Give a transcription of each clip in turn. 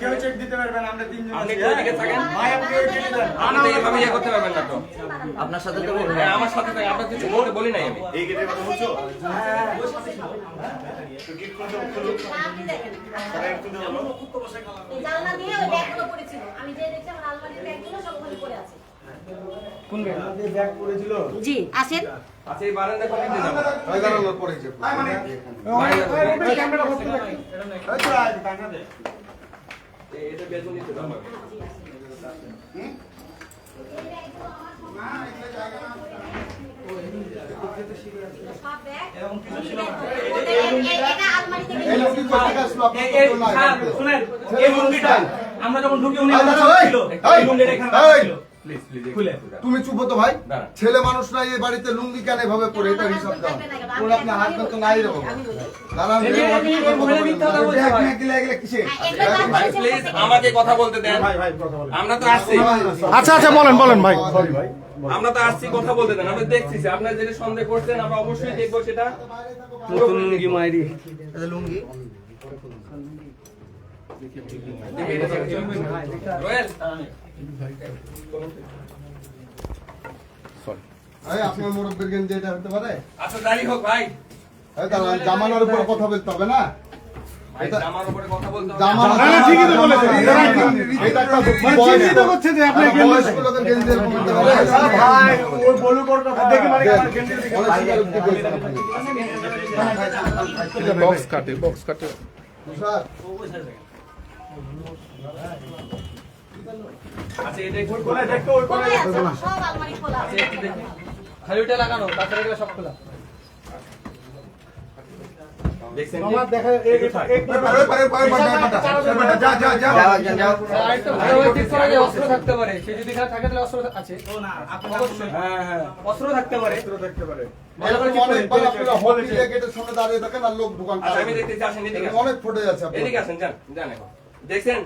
কেউ চেক দিতে পারবে না আমরা তিনজন আপনি আছি, একটু থাকেন। ভাই এভাবে ইয়ে করতে পারবেন না তো আপনার সাথে তো হ্যাঁ আমার সাথে থাকেন আপনার কিছু বলতে বলি নাই আমি বলো জানলা দিয়ে আমি যে দেখছি আমার আলমারির ব্যাগগুলো সব পড়ে আছে কোন ব্যাগ? পড়েছিল। জি আসেন। আচ্ছা এই বারান্দা কোন দিকে যাব মানে ক্যামেরা করতে তো আজ টাকা দে এটা আমরা যখন ঢুকি উনি ছিল। তুমি চুপ তো ভাই? ছেলে মানুষ নাই এই বাড়িতে লুঙ্গি কেন এভাবে পরে এটা হিসাব দাও কোন আপনি হাত তো নাই রে বাবা আমি বলি দাঁড়ান প্লিজ আমাকে কথা বলতে দেন। ভাই ভাই কথা বলেন। আমরা তো আসছি। আচ্ছা আচ্ছা বলেন বলেন ভাই। সরি ভাই আমরা তো আসছি কথা বলতে দেন। আমরা দেখছি আপনারা যেটা সন্দেহ করছেন আমরা অবশ্যই দেখব সেটা। নতুন মুরগি মাইরি। লুঙ্গি? রোয়েল? আপনার মুরব্বীর গেঞ্জি এটা হতে পারে আচ্ছা হোক ভাই জামানোর উপর কথা বলতে হবে না মানে মানে। বক্স কাটে বক্স কাটে আচ্ছা এটা একটু কোলে দেখতো ওই খোলা সব আলমারি খোলা আছে। খালি ওটা লাগানো তাছাড়া এগুলো সব খোলা। দেখছেন আমার দেখা এই এই পারে, পারে, পারে, পারে, পারে, পারে, যা, যা, যা। আরেকটা ভালোভাবে ঠিক করা যায় অস্ত্র থাকতে পারে। সে যদি এখানে থাকে তাহলে অস্ত্র আছে। অবশ্যই হ্যাঁ হ্যাঁ অস্ত্র থাকতে পারে। অস্ত্র থাকতে পারে। এরকম অনেকবার আপনারা হোটেলে গেটের সামনে দাঁড়িয়ে থাকেন আর লোক দোকান আচ্ছা আমি এদিকে অনেক ফুটে যাচ্ছে আপনার। এদিকে আসেন যান যান এখন। দেখছেন?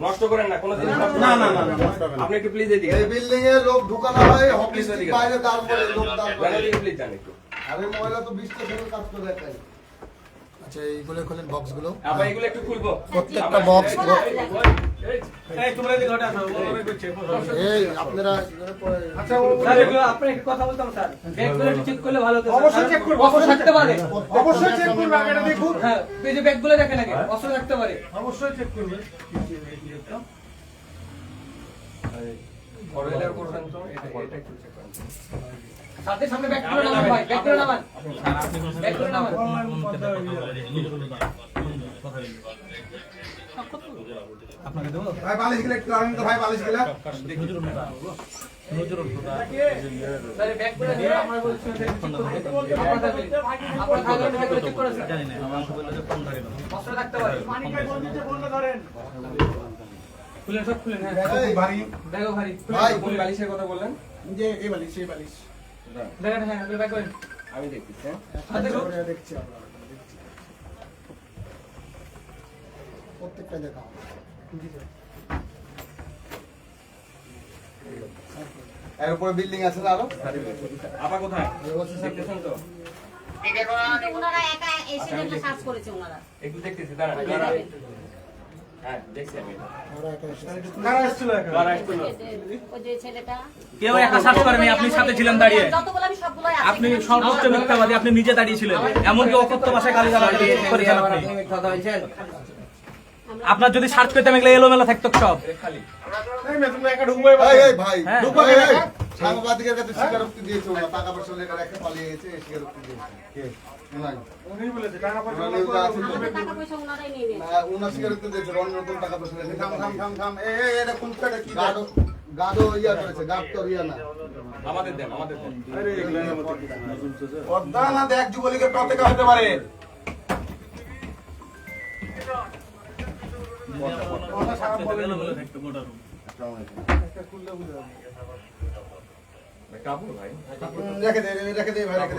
নষ্ট করেন না কোনো জিনিস না, না, না, না, নষ্ট হবে না। আপনি একটু প্লিজ এদিকে এই বিল্ডিং এ লোক ঢুকানো হয় অফিস বাইরে দাঁড় করে লোক দাঁড় করে প্লিজ যান একটু। আরে মহিলা তো বিশটা ছেলে কাজ করে একাই আচ্ছা এইগুলো খোলেন বক্সগুলো আবার এগুলো একটু খুলবো। প্রত্যেকটা এই তোমরা এই আপনারা আচ্ছা স্যার এগুলো আপনি একটু কথা বলতাম স্যার। ব্যাগগুলো একটু চেক করলে ভালো হতো। অবশ্যই চেক করব অস্ত্র থাকতে পারে। অবশ্যই চেক করবে আগে এটা দেখুন। হ্যাঁ এই যে ব্যাগগুলো দেখেন আগে অস্ত্র থাকতে পারে। অবশ্যই চেক করবে। ফরওয়ার্ডার করছেন তো এটা এটা একটু চেক করেন সাথে সামনে ব্যাগগুলো নামান ভাই ব্যাগগুলো নামান। ব্যাগগুলো নামান। ভাই বালিশ গেলে একটু আনেন তো ভাই বালিশ গেলে। স্যার এই ব্যাগগুলো দিয়ে আমরা বলছি যে চেক করতে আপনারা থাকলে আপনারা থাকলে ব্যাগগুলো চেক করে স্যার অস্ত্র থাকতে পারে। খুলেন সব খুলেন হ্যাঁ। ভারী। ব্যাগও ভারী। ভাই বালিশের কথা বললেন? যে এই বালিশ সেই বালিশ। দেখেন হ্যাঁ আপনি ব্যাগ করেন। আমি দেখতেছি হ্যাঁ। দেখছি এর উপরে বিল্ডিং আছে না আরও? আপা কোথায়? দেখতেছেন তো? একা এসে সার্চ করেছে ওনারা। একটু দেখতেছি দাঁড়ান কেউ একা সার্চ করেনি আপনি সাথে ছিলেন দাঁড়িয়ে। আপনি সর্বোচ্চ মিথ্যাবাদী আপনি নিজে দাঁড়িয়ে ছিলেন। এমনকি অকথ্য ভাষায় গালি করেছেন আপনি। আপনার যদি সার্চ করতাম এগুলো এলোমেলো থাকতো সব। ভাই হ্যাঁ। সাংবাদিকের কাছে স্বীকারোক্তি দিয়েছে ওরা। টাকা পয়সা লেখা রেখে পালিয়ে গেছে স্বীকারোক্তি দিয়েছে। কে? উনি বলেছে টাকা পয়সা ওরা নিউজে আছে তো। আমাদের টাকা পয়সা ওনারাই নিয়ে নিয়েছে। না, স্বীকারোক্তি দিয়েছে অন্য টাকা পয়সা লেখা থাম থাম থাম থাম এই এই এটা কোন ছেলে? কি গার্ডও গার্ডও ইয়া করেছে গার্ড তো ইয়া না। আমাদের দেন আমাদের দেন। পদ্মা না দেখ যুবলীগের পতাকা হতে পারে। কাপড় ভাই। রেখে দে রেখে দে ভাই রেখে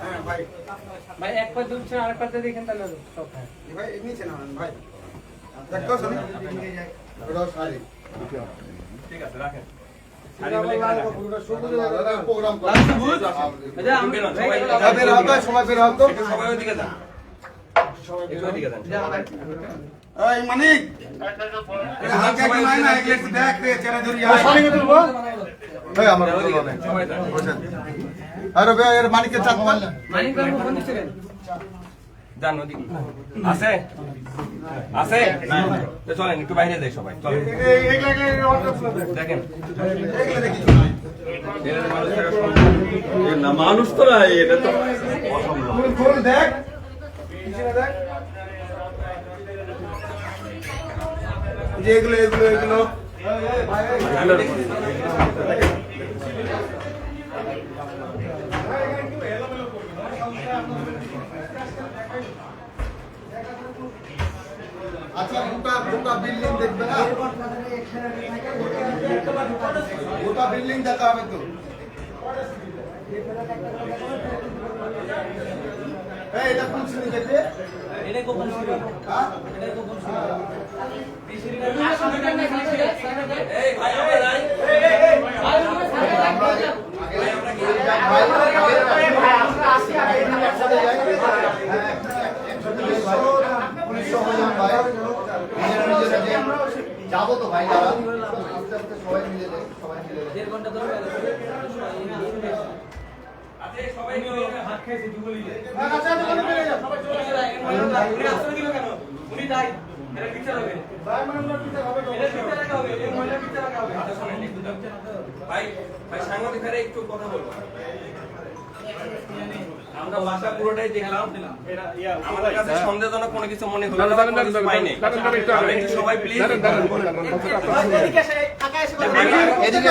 হ্যাঁ ভাই ভাই। এক পা দুলছে আর পাতে দেখেন তাহলে সব ভাই নিচে নামান ভাই। দেখতো শুনি। ওটাও শাড়ি। ঠিক আছে রাখেন। প্রোগ্রাম সবাই যা বের হবে সময় বের হবে তো। সবাই যান এই মানিক হালকা একটু নাই না একটু দেখ রে চেহারা ধরি এই আমার ওইদিকে বলো যান, সবাই যান বসেন। আরে বে এর মানিকের চাকমা মানিক বাবু ফোন দিছিলেন যান ওদিকে। আছে? আছে? চলেন একটু বাইরে যাই সবাই চলেন। দেখেন। মানুষ না মানুষ তো না। এটা তো দেখ। যে এগুলো এগুলো আচ্ছা গোটা গোটা বিল্ডিং দেখবে গোটা বিল্ডিং দেখা হবে তো। এটা কোন শ্রেণি দেখবে এটাই গোপন সিঁড়ি হ্যাঁ? এটাই গোপন সিঁড়ি এই ভাই আমরা যাই। যাব তো ভাই যারা আস্তে আস্তে সবাই মিলে যাই, সবাই মিলে যাই। দেড় ঘণ্টা ধরে আচ্ছা, এই সবাই মিলে হাত খাইছে যুবলী উনি নাই একটু কথা বলব আমরা বাসা পুরোটাই দেখলাম। আমাদের কাছে সন্দেহজনক কোনো কিছু মনে হলো না, পাইনি। সবাই প্লিজ এদিকে এদিকে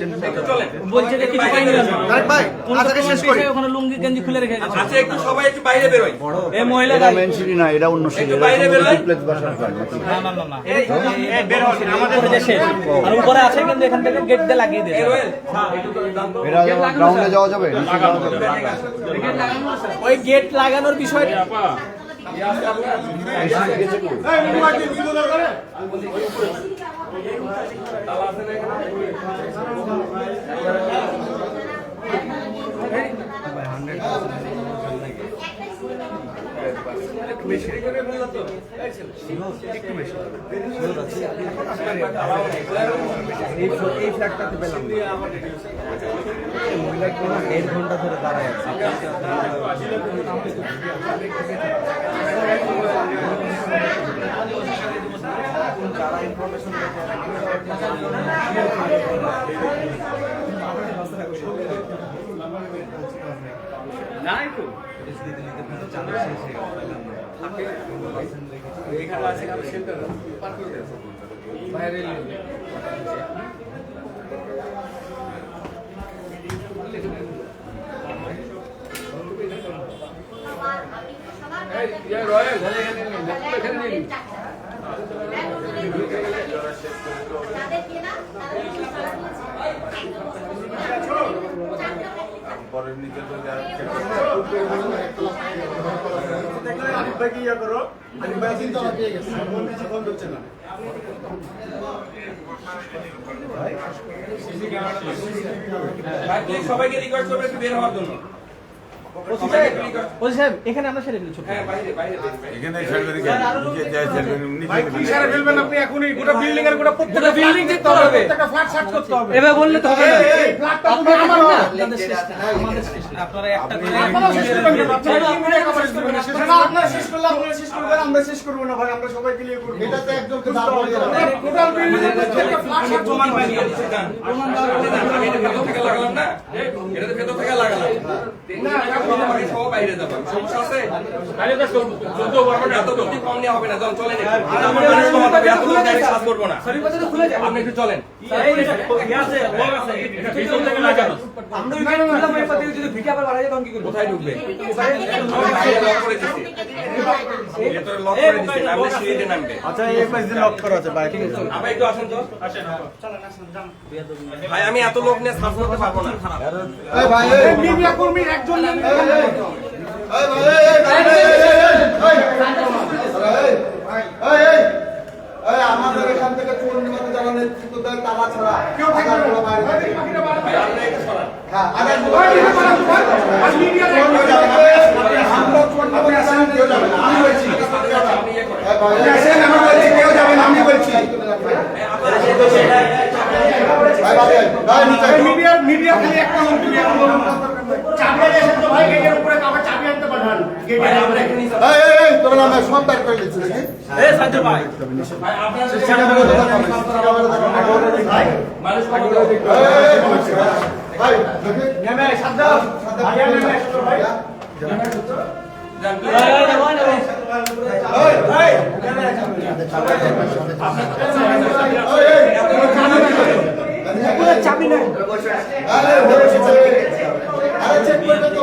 আচ্ছা। বলছে যে কিছু পাইনি ভাই আজকে শেষ করি। ওখানে লুঙ্গি গেঞ্জি খুলে রেখে গেছে? আচ্ছা একটু সবাই একটু বাইরে বেরোই এই মহিলা এটা মেন সিটি না এটা অন্য সিটি একটু বাইরে বেরোয়। প্লেস বাসার কাজ নাকি? না না না না। আমাদের দেশে। আর উপরে আছে কিন্তু এখান থেকে গেট দিয়ে লাগিয়ে এই দিয়েছে রোয়েল, একটু দাম করো। এটা গ্রাউন্ডে যাবে নিচে আরিফ ভাই কি ইয়া করো আরিফ ভাই চিন্তা পেয়ে গেছে ফোন হচ্ছে না সবাইকে রিকোয়েস্ট করবেন একটু বের হওয়ার জন্য এখানে আমরা সেরে ফেলি ছোট হ্যাঁ বাইরে বাইরে এখানে ছেড়ে দিকে নিচে যায় ছেড়ে ভাই কি সারা ফেলবেন আপনি এখনই গোটা বিল্ডিং এর গোটা প্রত্যেকটা বিল্ডিং হবে প্রত্যেকটা ফ্ল্যাট সার্চ করতে হবে এভাবে বললে তো হবে না ফ্ল্যাটটা পুরো আমার না আপনাদের শেষ না, আমাদের শেষ না। আপনারা একটা করে আপনারা শেষ করবেন। আপনারা করবেন? শেষ না, আপনারা শেষ করলে আপনারা শেষ করবেন, আমরা শেষ করব না ভাই, আমরা সবাই ক্লিয়ার করব। এটা তো একজনকে দাঁড় করিয়ে রাখা। টোটাল বিল্ডিং এর প্রত্যেকটা ফ্ল্যাট সার্চ প্রমাণ করতে পাইনি হবে। আমি এটা ভেতর থেকে লাগালাম না? এটা তো ভেতর থেকে লাগালাম। না আমাকে সব বাইরে যাবে। সমস্যা আছে? এত বুদ্ধি কম নেওয়া হবে না চল চলেন একটু। আমার মানুষ কমাতে হবে, এত লোক গাড়ি সাজ করব না। আপনি একটু চলেন। কোথায় ঢুকবে বাইরে লক করে দিছি ভেতরে লক করে দিছি নামলে সিঁড়িতে নামবে আচ্ছা এই পাশ দিয়ে লক করা আছে বাইরে আবার একটু আসেন তো ভাই আমি এত লোক নিয়ে করতে পারব না এই ভাই এই এই মিডিয়া কর্মী একজন এই, এই, এই, এই ভাই, এই, এই, এই, এই, এই, এই, আমাদের এখান থেকে পূর্ণিমাতে যারা নেতৃত্ব দেয় তারা ছাড়া কেউ থাকে। হ্যাঁ। আমরা না, কেউ যাবে না। আসেন, আমি বলছি, কেউ যাবে না, আমি বলছি। ভাই, ভাই, ভাই, ভাই, নিচে। এই মিডিয়া মিডিয়া খালি একটা লোক মিডিয়া চাবি আনতে তো ভাই গেটের উপরে কাবার চাবি আনতে পাঠান ভাই আমরা এখানে এই, এই, এই, তোরা নামে সব বাইর করে দিচ্ছি নাকি? ভাই আপনার ক্যামেরা দেখা হবে, ক্যামেরা দেখা হবে। মানুষ এই, এই, এই, বলছি, ভাই। ভাই, দেখি। নেমে সাদ্দাম ভাইয়া নেমে ভাই চাবি নেই। আরে, আরে, চেক করবে তো।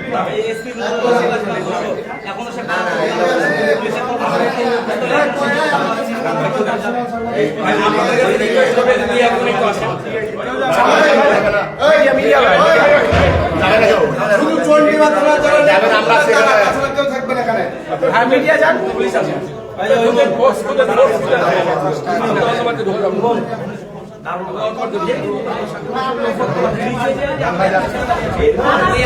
হ্যাঁ মিডিয়া যান পুলিশ আছে